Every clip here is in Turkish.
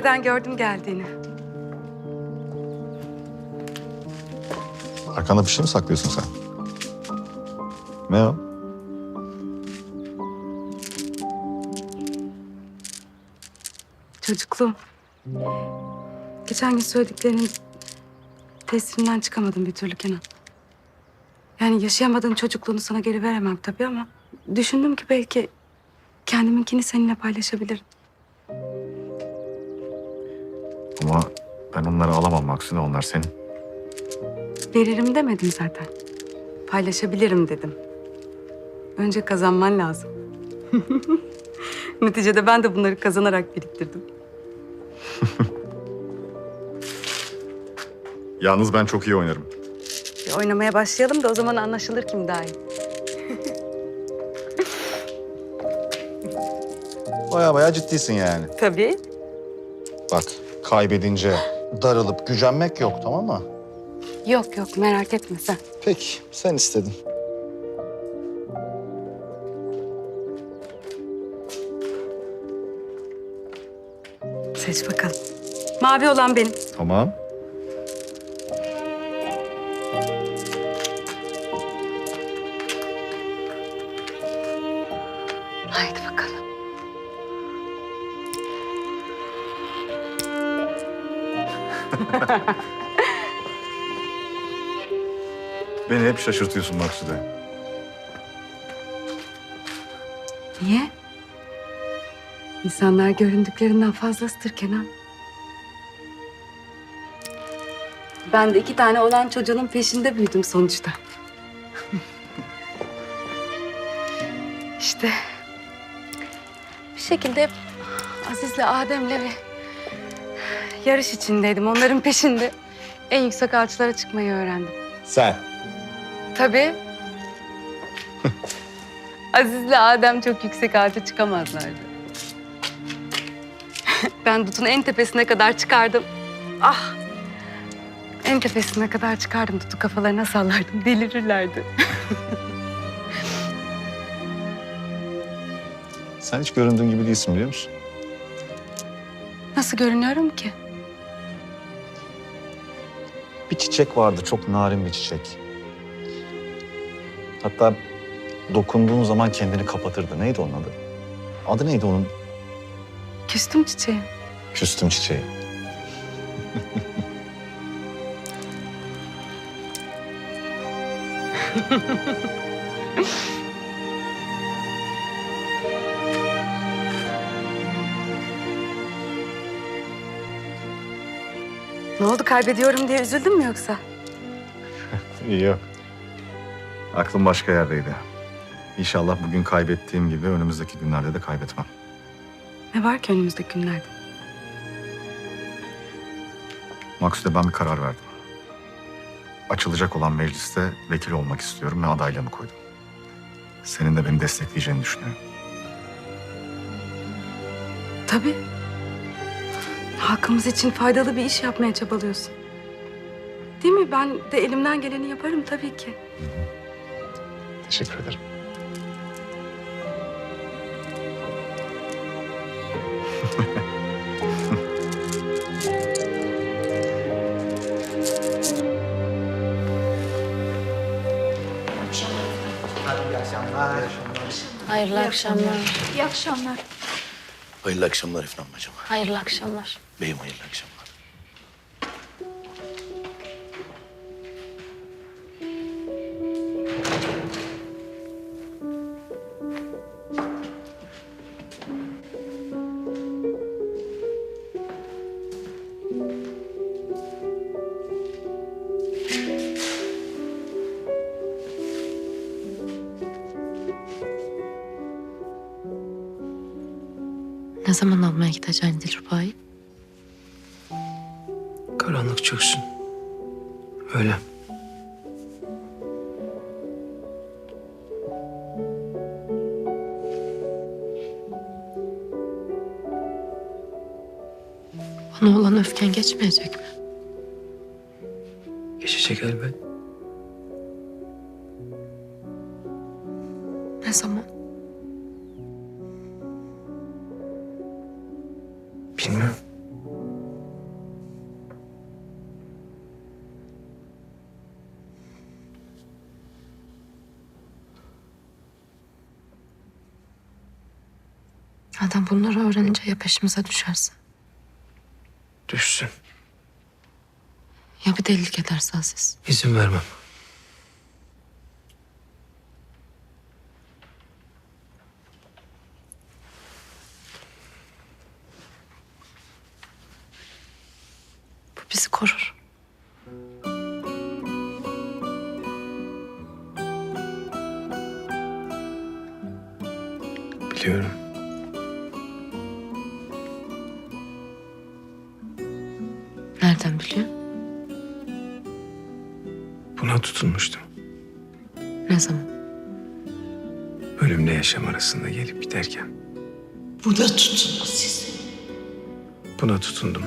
pencereden gördüm geldiğini. Arkanda bir şey mi saklıyorsun sen? Ne o? Çocukluğum. Geçen gün söylediklerinin tesirinden çıkamadım bir türlü Kenan. Yani yaşayamadığın çocukluğunu sana geri veremem tabii ama... ...düşündüm ki belki kendiminkini seninle paylaşabilirim. Ama ben onları alamam Maksine onlar senin. Veririm demedim zaten. Paylaşabilirim dedim. Önce kazanman lazım. Neticede ben de bunları kazanarak biriktirdim. Yalnız ben çok iyi oynarım. Bir oynamaya başlayalım da o zaman anlaşılır kim daha iyi. Baya baya ciddisin yani. Tabii. Bak kaybedince darılıp gücenmek yok tamam mı? Yok yok merak etme sen. Peki sen istedin. Seç bakalım. Mavi olan benim. Tamam. Beni hep şaşırtıyorsun Maksude. Niye? İnsanlar göründüklerinden fazlasıdır Kenan. Ben de iki tane olan çocuğun peşinde büyüdüm sonuçta. işte bir şekilde Aziz'le Adem'le ve yarış içindeydim. Onların peşinde en yüksek ağaçlara çıkmayı öğrendim. Sen. Tabii. Aziz'le Adem çok yüksek ağaca çıkamazlardı. ben dutun en tepesine kadar çıkardım. Ah! En tepesine kadar çıkardım. Dutu kafalarına sallardım. Delirirlerdi. Sen hiç göründüğün gibi değilsin biliyor musun? Nasıl görünüyorum ki? Bir çiçek vardı çok narin bir çiçek. Hatta dokunduğun zaman kendini kapatırdı. Neydi onun adı? Adı neydi onun? Küstüm çiçeğe. Küstüm çiçeği. Ne oldu kaybediyorum diye üzüldün mü yoksa? Yok. Aklım başka yerdeydi. İnşallah bugün kaybettiğim gibi önümüzdeki günlerde de kaybetmem. Ne var ki önümüzdeki günlerde? Maksude ben bir karar verdim. Açılacak olan mecliste vekil olmak istiyorum ve adaylığımı koydum. Senin de beni destekleyeceğini düşünüyorum. Tabii. Halkımız için faydalı bir iş yapmaya çabalıyorsun. Değil mi? Ben de elimden geleni yaparım tabii ki. Teşekkür ederim. Hayırlı akşamlar. İyi akşamlar. Hayırlı akşamlar Efnan bacım. Hayırlı akşamlar. Beyim hayırlı akşamlar. Ne zaman almaya gideceksin Dilruba'yı? Öyle. Bana olan öfken geçmeyecek mi? Geçecek elbet. Ne zaman? Bilmiyorum. Adam bunları öğrenince ya peşimize düşersin Düşsün. ya bir delilik ederse Aziz. İzin vermem. Bu bizi korur. Biliyorum. Nereden biliyor? Buna tutulmuştum. Ne zaman? Ölümle yaşam arasında gelip giderken. Bu da tutun sizi. Buna tutundum.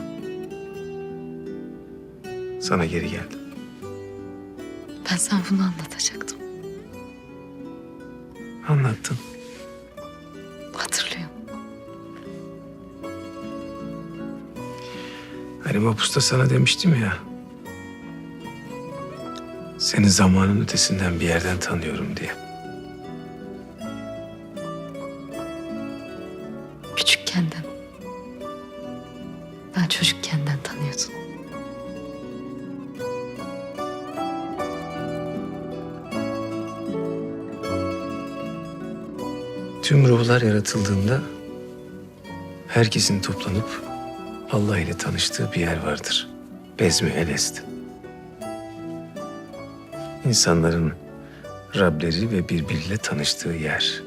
Sana geri geldim. Ben sana bunu anlatacaktım. Anlattın. Hani mapusta sana demiştim ya. Seni zamanın ötesinden bir yerden tanıyorum diye. Küçükkenden. Ben çocukkenden tanıyordum. Tüm ruhlar yaratıldığında herkesin toplanıp Allah ile tanıştığı bir yer vardır. Bezmi Elest. İnsanların Rableri ve birbiriyle tanıştığı yer.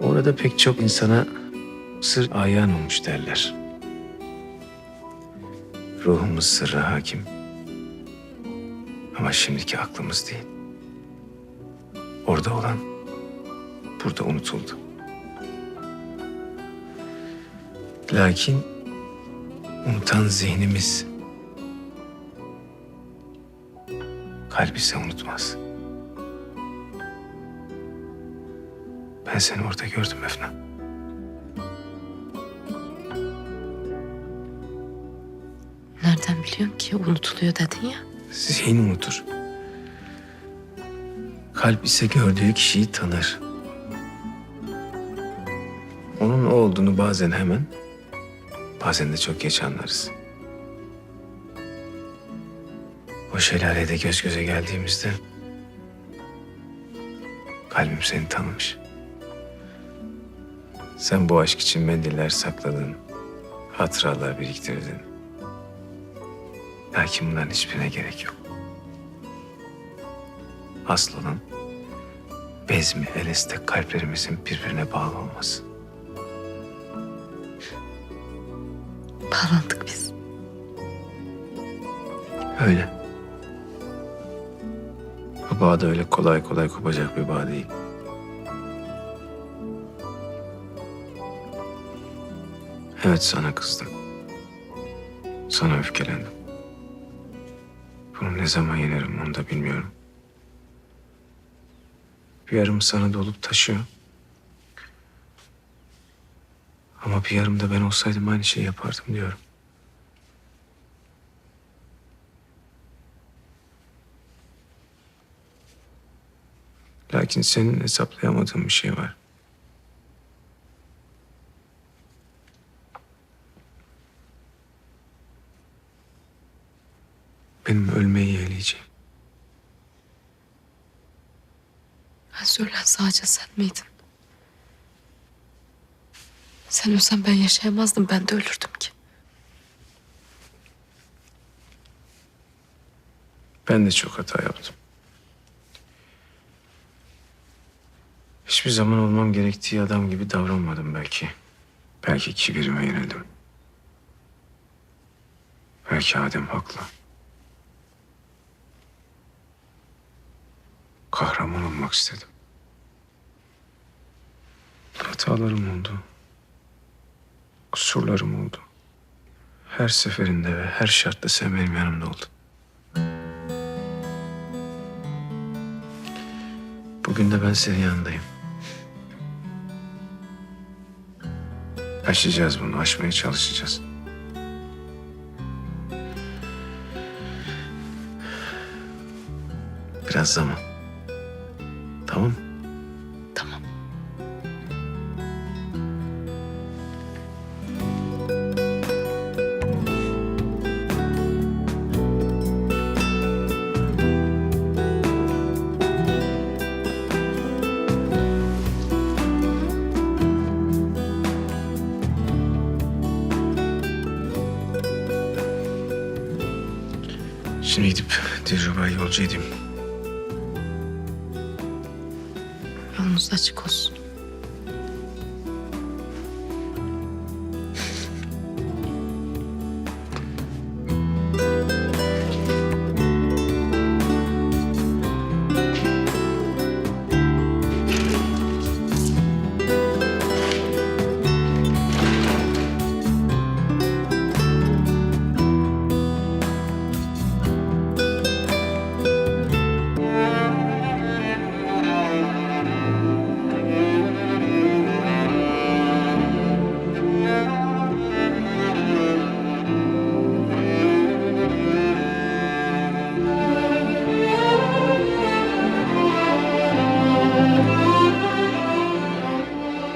Orada pek çok insana sır ayan olmuş derler. Ruhumuz sırra hakim. Ama şimdiki aklımız değil. Orada olan burada unutuldu. Lakin unutan zihnimiz kalp ise unutmaz. Ben seni orada gördüm Efna. Nereden biliyorsun ki unutuluyor dedin ya. Zihin unutur. Kalp ise gördüğü kişiyi tanır. Onun o olduğunu bazen hemen, bazen de çok geç anlarız. O şelalede göz göze geldiğimizde kalbim seni tanımış. Sen bu aşk için mendiller sakladın, hatıralar biriktirdin. Lakin bunların hiçbirine gerek yok. Asıl bezmi eleste kalplerimizin birbirine bağlı olması. Bağlandık biz. Öyle. Bu bağ da öyle kolay kolay kopacak bir bağ değil. Evet sana kızdım. Sana öfkelendim. Bunu ne zaman yenerim onu da bilmiyorum. Bir yarım sana dolup taşıyor. Ama bir yarım da ben olsaydım aynı şeyi yapardım diyorum. Lakin senin hesaplayamadığın bir şey var. Benim ölmeyi yeğleyeceğim. Söyleyen sadece sen miydin? Sen ölsen ben yaşayamazdım. Ben de ölürdüm ki. Ben de çok hata yaptım. Hiçbir zaman olmam gerektiği adam gibi davranmadım belki. Belki kibirime yenildim. Belki Adem haklı. Kahraman olmak istedim. Hatalarım oldu. Kusurlarım oldu. Her seferinde ve her şartta sen benim yanımda oldun. Bugün de ben senin yanındayım. Aşacağız bunu, aşmaya çalışacağız. Biraz zaman. Şimdi gidip Dilruba'yı yolcu edeyim. Yolunuz açık olsun.